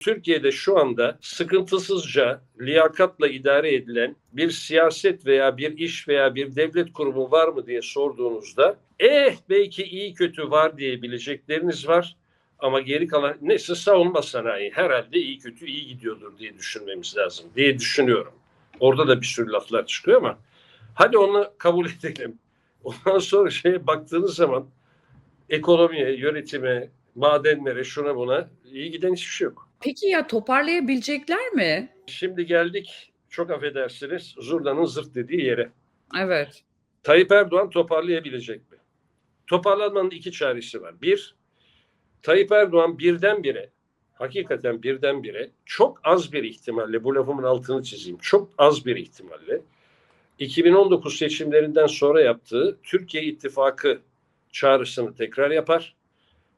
Türkiye'de şu anda sıkıntısızca, liyakatla idare edilen bir siyaset veya bir iş veya bir devlet kurumu var mı diye sorduğunuzda eh belki iyi kötü var diyebilecekleriniz var. Ama geri kalan neyse savunma sanayi herhalde iyi kötü iyi gidiyordur diye düşünmemiz lazım diye düşünüyorum. Orada da bir sürü laflar çıkıyor ama hadi onu kabul edelim. Ondan sonra şeye baktığınız zaman ekonomiye, yönetime, madenlere, şuna buna iyi giden hiçbir şey yok. Peki ya toparlayabilecekler mi? Şimdi geldik çok affedersiniz zurnanın zırt dediği yere. Evet. Tayyip Erdoğan toparlayabilecek mi? Toparlanmanın iki çaresi var. Bir, Tayyip Erdoğan birdenbire, hakikaten birdenbire çok az bir ihtimalle, bu lafımın altını çizeyim, çok az bir ihtimalle 2019 seçimlerinden sonra yaptığı Türkiye İttifakı çağrısını tekrar yapar.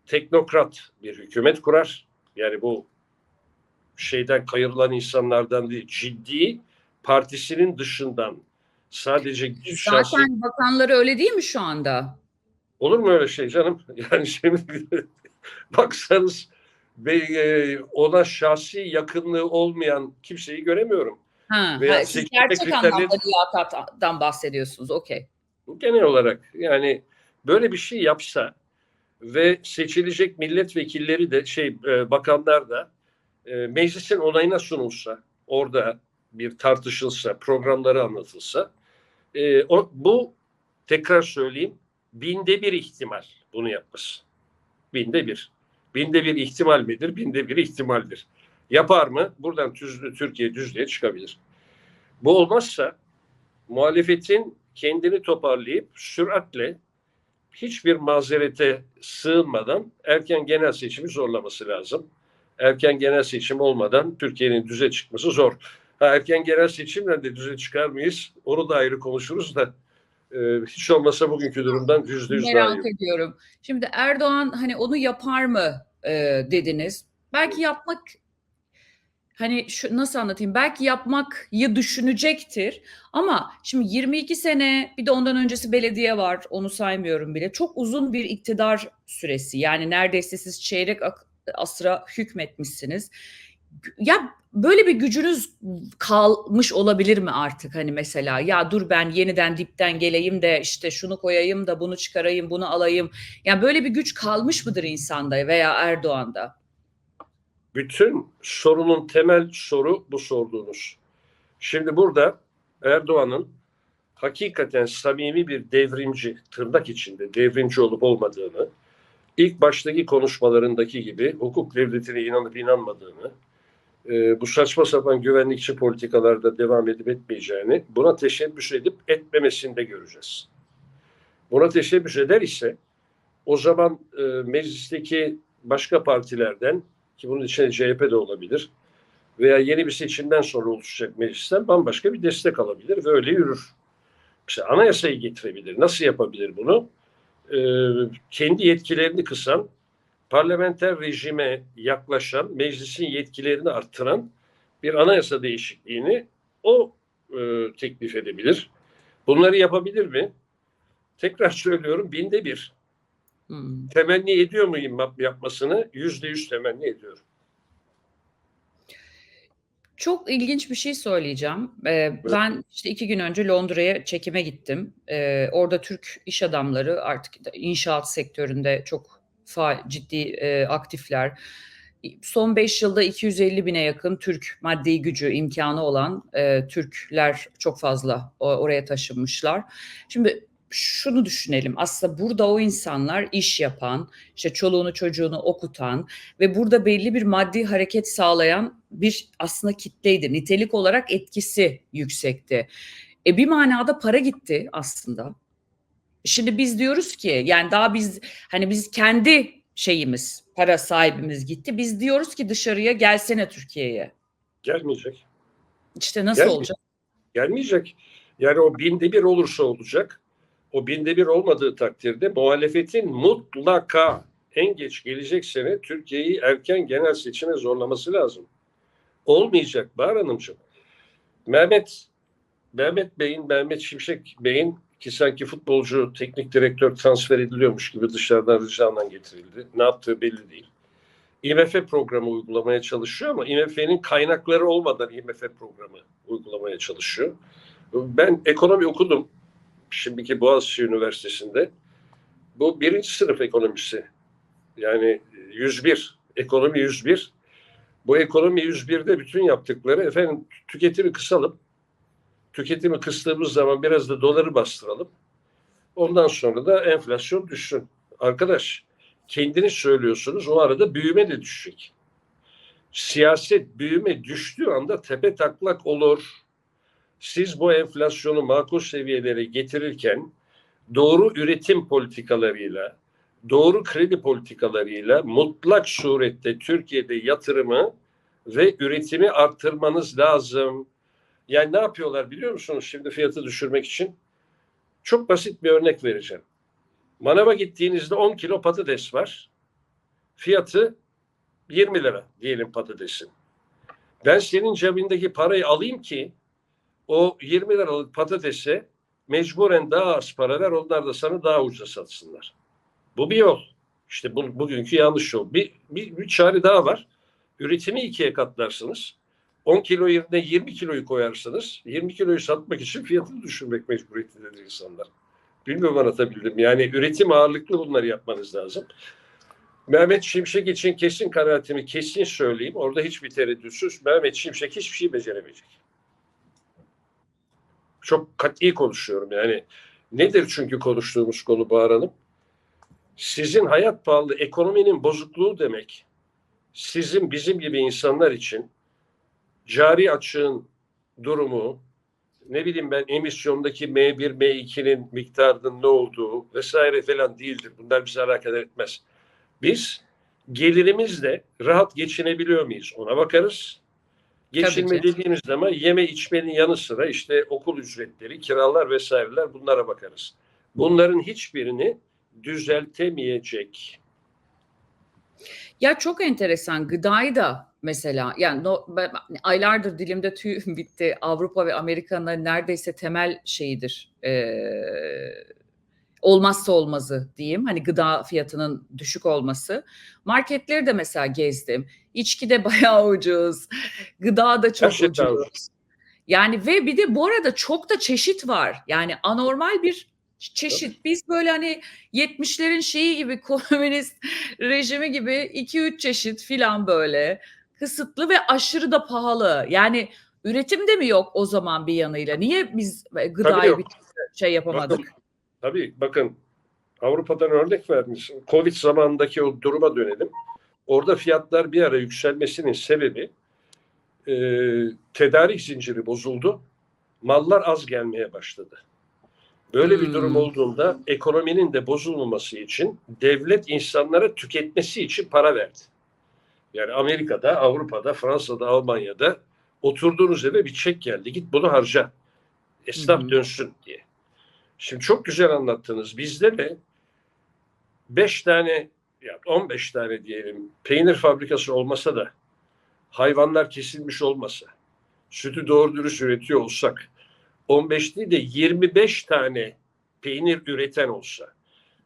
Teknokrat bir hükümet kurar. Yani bu şeyden kayırılan insanlardan değil, ciddi partisinin dışından sadece şahsi Zaten bakanları öyle değil mi şu anda? Olur mu öyle şey canım? Yani şimdi baksanız ve e, ona şahsi yakınlığı olmayan kimseyi göremiyorum. Ha, Veya ha, siz gerçek kriterleri- anlamda liyakattan bahsediyorsunuz. Okey. Genel olarak yani böyle bir şey yapsa ve seçilecek milletvekilleri de şey e, bakanlar da e, meclisin onayına sunulsa orada bir tartışılsa programları anlatılsa e, o, bu tekrar söyleyeyim binde bir ihtimal bunu yapması. Binde bir. Binde bir ihtimal midir? Binde bir ihtimaldir. Yapar mı? Buradan tüzlü, Türkiye düzlüğe çıkabilir. Bu olmazsa muhalefetin kendini toparlayıp süratle hiçbir mazerete sığınmadan erken genel seçimi zorlaması lazım. Erken genel seçim olmadan Türkiye'nin düze çıkması zor. Ha, erken genel seçimle de düze çıkar mıyız? Onu da ayrı konuşuruz da e, hiç olmasa bugünkü durumdan yüzde yüz daha Merak ediyorum. Şimdi Erdoğan hani onu yapar mı e, dediniz. Belki yapmak hani şu nasıl anlatayım? Belki yapmayı düşünecektir. Ama şimdi 22 sene bir de ondan öncesi belediye var. Onu saymıyorum bile. Çok uzun bir iktidar süresi. Yani neredeyse siz çeyrek asra hükmetmişsiniz. Ya böyle bir gücünüz kalmış olabilir mi artık hani mesela ya dur ben yeniden dipten geleyim de işte şunu koyayım da bunu çıkarayım bunu alayım. Yani böyle bir güç kalmış mıdır insanda veya Erdoğan'da? Bütün sorunun temel soru bu sorduğunuz. Şimdi burada Erdoğan'ın hakikaten samimi bir devrimci, tırnak içinde devrimci olup olmadığını, ilk baştaki konuşmalarındaki gibi hukuk devletine inanıp inanmadığını, e, bu saçma sapan güvenlikçi politikalarda devam edip etmeyeceğini, buna teşebbüs edip etmemesini de göreceğiz. Buna teşebbüs eder ise o zaman e, meclisteki başka partilerden ki bunun içinde CHP de olabilir veya yeni bir seçimden sonra oluşacak meclisten bambaşka bir destek alabilir ve öyle yürür. İşte anayasayı getirebilir. Nasıl yapabilir bunu? Ee, kendi yetkilerini kısan, parlamenter rejime yaklaşan, meclisin yetkilerini arttıran bir anayasa değişikliğini o e, teklif edebilir. Bunları yapabilir mi? Tekrar söylüyorum binde bir. Hmm. Temenni ediyor muyum yap- yapmasını? Yüzde yüz temenni ediyorum. Çok ilginç bir şey söyleyeceğim. Ee, ben işte iki gün önce Londra'ya çekime gittim. Ee, orada Türk iş adamları artık inşaat sektöründe çok faal, ciddi e, aktifler. Son 5 yılda 250 bine yakın Türk maddi gücü imkanı olan e, Türkler çok fazla o- oraya taşınmışlar. Şimdi şunu düşünelim. Aslında burada o insanlar iş yapan, işte çoluğunu çocuğunu okutan ve burada belli bir maddi hareket sağlayan bir aslında kitleydi. Nitelik olarak etkisi yüksekti. E bir manada para gitti aslında. Şimdi biz diyoruz ki yani daha biz hani biz kendi şeyimiz, para sahibimiz gitti. Biz diyoruz ki dışarıya gelsene Türkiye'ye. Gelmeyecek. İşte nasıl Gelmeyecek. olacak? Gelmeyecek. Yani o binde bir olursa olacak. O binde bir olmadığı takdirde muhalefetin mutlaka en geç gelecek sene Türkiye'yi erken genel seçime zorlaması lazım. Olmayacak Bahar Hanımcığım. Mehmet Mehmet Bey'in, Mehmet Şimşek Bey'in ki sanki futbolcu teknik direktör transfer ediliyormuş gibi dışarıdan ricamla getirildi. Ne yaptığı belli değil. IMF programı uygulamaya çalışıyor ama IMF'nin kaynakları olmadan IMF programı uygulamaya çalışıyor. Ben ekonomi okudum şimdiki Boğaziçi Üniversitesi'nde. Bu birinci sınıf ekonomisi. Yani 101, ekonomi 101. Bu ekonomi 101'de bütün yaptıkları efendim tüketimi kısalım. Tüketimi kıstığımız zaman biraz da doları bastıralım. Ondan sonra da enflasyon düşsün. Arkadaş kendiniz söylüyorsunuz o arada büyüme de düşecek. Siyaset büyüme düştüğü anda tepe taklak olur. Siz bu enflasyonu makul seviyelere getirirken doğru üretim politikalarıyla, doğru kredi politikalarıyla mutlak surette Türkiye'de yatırımı ve üretimi arttırmanız lazım. Yani ne yapıyorlar biliyor musunuz şimdi fiyatı düşürmek için? Çok basit bir örnek vereceğim. Manava gittiğinizde 10 kilo patates var. Fiyatı 20 lira diyelim patatesin. Ben senin cebindeki parayı alayım ki o 20 liralık patatese mecburen daha az para ver onlar da sana daha ucuza satsınlar. Bu bir yol. İşte bu, bugünkü yanlış yol. Bir, bir, bir çare daha var. Üretimi ikiye katlarsınız. 10 kilo yerine 20 kiloyu koyarsınız. 20 kiloyu satmak için fiyatını düşürmek mecburiyetindedir insanlar. Bilmiyorum anlatabildim. Yani üretim ağırlıklı bunları yapmanız lazım. Mehmet Şimşek için kesin kanaatimi kesin söyleyeyim. Orada hiçbir tereddütsüz. Mehmet Şimşek hiçbir şey beceremeyecek. Çok kat'i konuşuyorum yani. Nedir çünkü konuştuğumuz konu Bahar Hanım? Sizin hayat pahalı ekonominin bozukluğu demek. Sizin bizim gibi insanlar için cari açığın durumu, ne bileyim ben emisyondaki M1, M2'nin miktarının ne olduğu vesaire falan değildir. Bunlar bizi alakadar etmez. Biz gelirimizle rahat geçinebiliyor muyuz? Ona bakarız. Geçinme dediğimiz zaman yeme içmenin yanı sıra işte okul ücretleri, kiralar vesaireler bunlara bakarız. Bunların hiçbirini düzeltemeyecek. Ya çok enteresan gıdayı da mesela yani no, ben, aylardır dilimde tüy bitti. Avrupa ve Amerika'nın neredeyse temel şeyidir. Ee, olmazsa olmazı diyeyim. Hani gıda fiyatının düşük olması. Marketleri de mesela gezdim. İçki de bayağı ucuz. Gıda da çok şey ucuz. ucuz. Yani ve bir de bu arada çok da çeşit var. Yani anormal bir çeşit. Biz böyle hani 70'lerin şeyi gibi komünist rejimi gibi 2-3 çeşit filan böyle kısıtlı ve aşırı da pahalı. Yani üretim de mi yok o zaman bir yanıyla? Niye biz gıdayı yok. bir şey yapamadık? Tabii bakın Avrupa'dan örnek verdiniz. Covid zamanındaki o duruma dönelim. Orada fiyatlar bir ara yükselmesinin sebebi e, tedarik zinciri bozuldu. Mallar az gelmeye başladı. Böyle bir Hmm. durum olduğunda ekonominin de bozulmaması için devlet insanlara tüketmesi için para verdi. Yani Amerika'da, Avrupa'da, Fransa'da, Almanya'da oturduğunuz eve bir çek geldi. Git bunu harca. Esnaf hı. dönsün diye. Şimdi çok güzel anlattınız. Bizde de 5 tane ya 15 tane diyelim peynir fabrikası olmasa da hayvanlar kesilmiş olmasa sütü doğru dürüst üretiyor olsak 15 değil de 25 tane peynir üreten olsa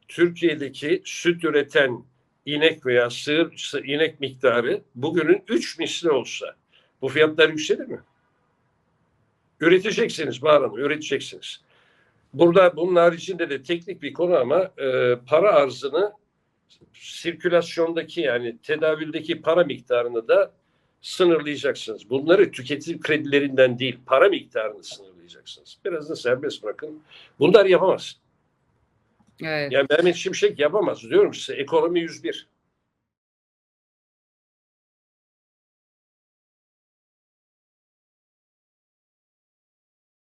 Türkiye'deki süt üreten inek veya sığır sı- inek miktarı bugünün 3 misli olsa bu fiyatlar yükselir mi? Üreteceksiniz Bahar üreteceksiniz. Burada bunun haricinde de teknik bir konu ama e, para arzını sirkülasyondaki yani tedavüldeki para miktarını da sınırlayacaksınız. Bunları tüketim kredilerinden değil para miktarını sınırlayacaksınız. Biraz da serbest bırakın. Bunlar yapamaz. Evet. Yani Mehmet Şimşek yapamaz diyorum size. Ekonomi 101.